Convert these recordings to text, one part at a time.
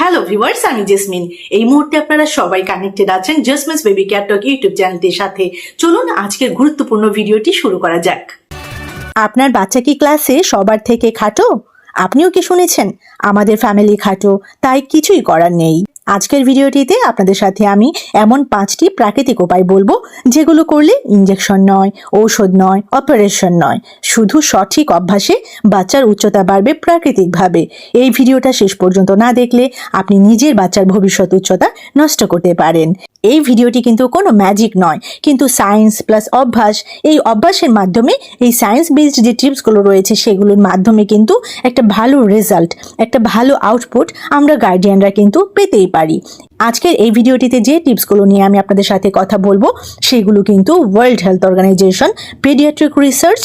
Hello viewers আমি jasmine এই মুহূর্তে আপনারা সবাই কানেক্টেড আছেন Jasmine's baby care talk YouTube চ্যানেলটির সাথে। চলুন, আজকের গুরুত্বপূর্ণ ভিডিওটি শুরু করা যাক। আপনার বাচ্চা কি ক্লাসে সবার থেকে খাটো? আপনিও কি শুনেছেন? আমাদের ফ্যামিলি খাটো, তাই কিছুই করার নেই। আজকের ভিডিওটিতে আপনাদের সাথে আমি এমন পাঁচটি প্রাকৃতিক উপায় বলব, যেগুলো করলে ইঞ্জেকশন নয়, ঔষধ নয় অপারেশন নয়। শুধু সঠিক অভ্যাসে বাচ্চার উচ্চতা বাড়বে প্রাকৃতিকভাবে। এই ভিডিওটা শেষ পর্যন্ত না দেখলে আপনি নিজের বাচ্চার ভবিষ্যৎ উচ্চতা নষ্ট করতে পারেন। এই ভিডিওটি কিন্তু কোনো ম্যাজিক নয়, কিন্তু সায়েন্স প্লাস অভ্যাস, এই অভ্যাসের মাধ্যমে এই সায়েন্স বেসড যে টিপসগুলো রয়েছে, সেগুলোর মাধ্যমে কিন্তু একটা ভালো রেজাল্ট একটা ভালো আউটপুট আমরা গার্ডিয়ানরা কিন্তু পেতেই পারি। আজকের এই ভিডিওটিতে যে টিপসগুলো নিয়ে আমি আপনাদের সাথে কথা বলব, সেগুলো কিন্তু World Health Organization paediatric research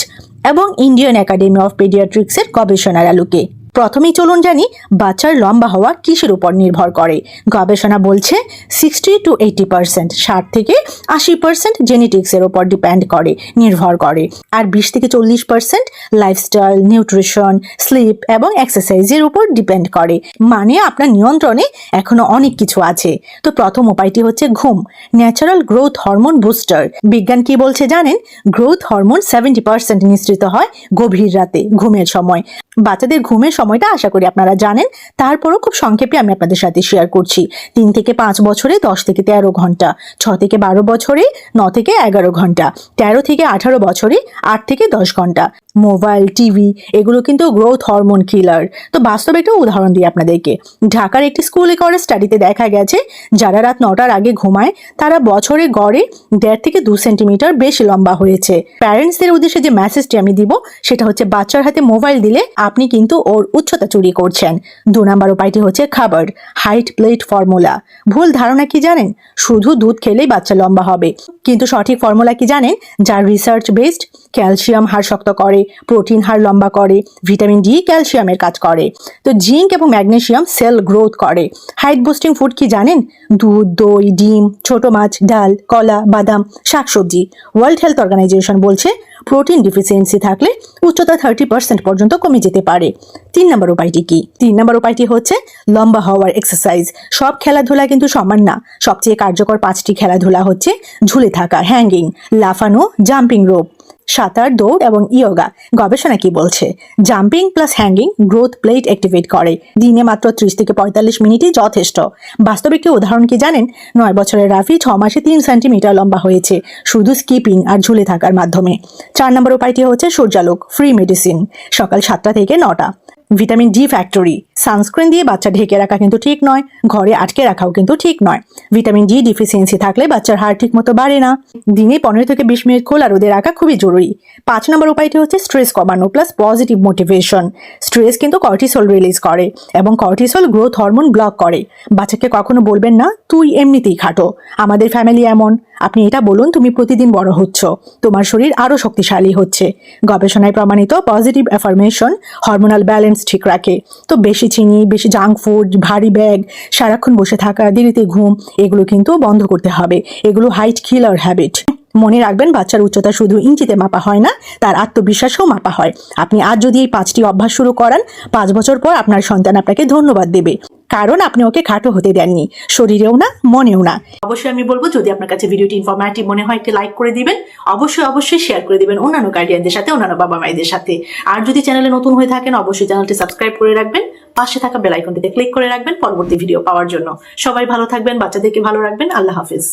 এবং ইন্ডিয়ান একাডেমি অফ পেডিয়াট্রিক্সের গবেষণার আলোকে। প্রথমেই চলুন জানি বাচ্চার লম্বা হওয়া কিসের উপর নির্ভর করে। গবেষণা বলছে সিক্সটি টু এইটি পার্সেন্ট ষাট থেকে আশি পার্সেন্ট জেনেটিক্সের উপর ডিপেন্ড করে, নির্ভর করে। আর বিশ থেকে চল্লিশ পার্সেন্ট লাইফস্টাইল নিউট্রিশন স্লিপ এবং এক্সারসাইজের উপর ডিপেন্ড করে। মানে আপনার নিয়ন্ত্রণে এখনও অনেক কিছু আছে। তো প্রথম উপায়টি হচ্ছে ঘুম ন্যাচারাল গ্রোথ হরমোন বুস্টার বিজ্ঞান কি বলছে জানেন? গ্রোথ হরমোন সেভেন্টি পার্সেন্ট নিঃসৃত হয় গভীর রাতে, ঘুমের সময়। বাচ্চাদের ঘুমের সময়টা আশা করি আপনারা জানেন। তারপরও খুব সংক্ষেপে আমি আপনাদের সাথে শেয়ার করছি। তিন থেকে পাঁচ বছরে দশ থেকে তেরো ঘণ্টা, ছ থেকে বারো বছরে ন থেকে এগারো ঘণ্টা, তেরো থেকে আঠারো বছরে আট থেকে দশ ঘণ্টা। মোবাইল, টিভি, এগুলো কিন্তু গ্রোথ হরমোন কিলার তো বাস্তবে একটা উদাহরণ দিই আপনাদেরকে। ঢাকার একটি স্কুলে করে স্টাডিতে দেখা গেছে, যারা রাত নটার আগে ঘুমায়, তারা বছরে গড়ে দেড় থেকে দু সেন্টিমিটার বেশি লম্বা হয়েছে। প্যারেন্টসদের উদ্দেশ্যে যে মেসেজটি আমি দিব, সেটা হচ্ছে বাচ্চার হাতে মোবাইল দিলে আপনি কিন্তু ওর উচ্চতা চুরি করছেন। দু নাম্বার উপায়টি হচ্ছে খাবার হাইট প্লেট ফর্মুলা ভুল ধারণা কি জানেন? শুধু দুধ খেলেই বাচ্চা লম্বা হবে। কিন্তু সঠিক ফর্মুলা কি জানেন? যার রিসার্চ বেসড ক্যালসিয়াম হাড় শক্ত করে প্রোটিন হাড় লম্বা করে ভিটামিন ডি ক্যালসিয়ামের কাজ করে। তো জিঙ্ক এবং ম্যাগনেসিয়াম সেল গ্রোথ করে। হাইট বুস্টিং ফুড কি জানেন? দুধ, দই, ডিম, ছোট মাছ, ডাল, কলা, বাদাম, শাকসবজি। ওয়ার্ল্ড হেলথ অর্গানাইজেশন বলছে প্রোটিন ডিফিসিয়েন্সি থাকলে উচ্চতা থার্টি পার্সেন্ট পর্যন্ত কমে যেতে পারে। তিন নম্বর উপায়টি কি? তিন নম্বর উপায়টি হচ্ছে, লম্বা হওয়ার এক্সারসাইজ সব খেলাধুলা কিন্তু সমান না। সবচেয়ে কার্যকর পাঁচটি খেলাধুলা হচ্ছে ঝুলে থাকা হ্যাঙ্গিং লাফানো জাম্পিং রোপ সাঁতার, দৌড় এবং ইয়োগা। গবেষণা কি বলছে? Jumping plus hanging growth plate activate করে। দিনে মাত্র ত্রিশ থেকে পঁয়তাল্লিশ মিনিটই যথেষ্ট। বাস্তবে কি উদাহরণ কি জানেন? নয় বছরের রাফি ছ মাসে তিন সেন্টিমিটার লম্বা হয়েছে, শুধু স্কিপিং আর ঝুলে থাকার মাধ্যমে। চার নম্বর উপায়টি হচ্ছে সূর্যালোক ফ্রি মেডিসিন সকাল সাতটা থেকে নটা। Vitamin D factory. সানস্ক্রিন দিয়ে বাচ্চা ঢেকে রাখা কিন্তু ঠিক নয়, ঘরে আটকে রাখাও কিন্তু ঠিক নয়। ভিটামিন ডি ডিফিসিয়েন্সি থাকলে বাচ্চার হাড় ঠিক মতো বাড়ে না। দিনে পনেরো থেকে বিশ মিনিট খোলা রোদে রাখা খুবই জরুরি। পাঁচ নম্বর উপায়টি হচ্ছে স্ট্রেস কমানো প্লাস পজিটিভ মোটিভেশন স্ট্রেস কিন্তু কর্টিসল রিলিজ করে এবং কর্টিসল গ্রোথ হরমোন ব্লক করে। বাচ্চাকে কখনো বলবেন না, তুই এমনিতেই খাটো। আমাদের ফ্যামিলি এমন। আপনি এটা বলুন, তুমি প্রতিদিন বড় হচ্ছ। তোমার শরীর আরও শক্তিশালী হচ্ছে। গবেষণায় প্রমাণিত পজিটিভ অ্যাফার্মেশন হরমোনাল ব্যালেন্স ঠিক রাখে। তো বেশি চিনি, বেশি জাঙ্ক ফুড ভারী ব্যাগ, সারাক্ষণ বসে থাকা, দেরিতে ঘুম, এগুলো কিন্তু বন্ধ করতে হবে। এগুলো হাইট কিলার হ্যাবিট মনে রাখবেন, বাচ্চার উচ্চতা শুধু ইঞ্চিতে মাপা হয় না, তার আত্মবিশ্বাসও মাপা হয়। আপনি আজ যদি এই পাঁচটি অভ্যাস শুরু করেন, পাঁচ বছর পর আপনার সন্তান আপনাকে ধন্যবাদ দেবে। কারণ আপনি ওকে খাটো হতে দেননি। শরীরেও না, মনেও না। অবশ্যই আমি বলব, যদি আপনার কাছে ভিডিওটি ইনফরমেটিভ মনে হয়, একটি লাইক করে দিবেন। অবশ্যই অবশ্যই শেয়ার করে দিবেন অন্যান্য গার্ডিয়ানদের সাথে, অন্যান্য বাবা মায়েদের সাথে। আর যদি চ্যানেলে নতুন হয়ে থাকেন, অবশ্যই চ্যানেলটি সাবস্ক্রাইব করে রাখবেন। পাশে থাকা বেল আইকনটিতে ক্লিক করে রাখবেন পরবর্তী ভিডিও পাওয়ার জন্য। সবাই ভালো থাকবেন, বাচ্চাদেরকে ভালো রাখবেন। আল্লাহ হাফিজ।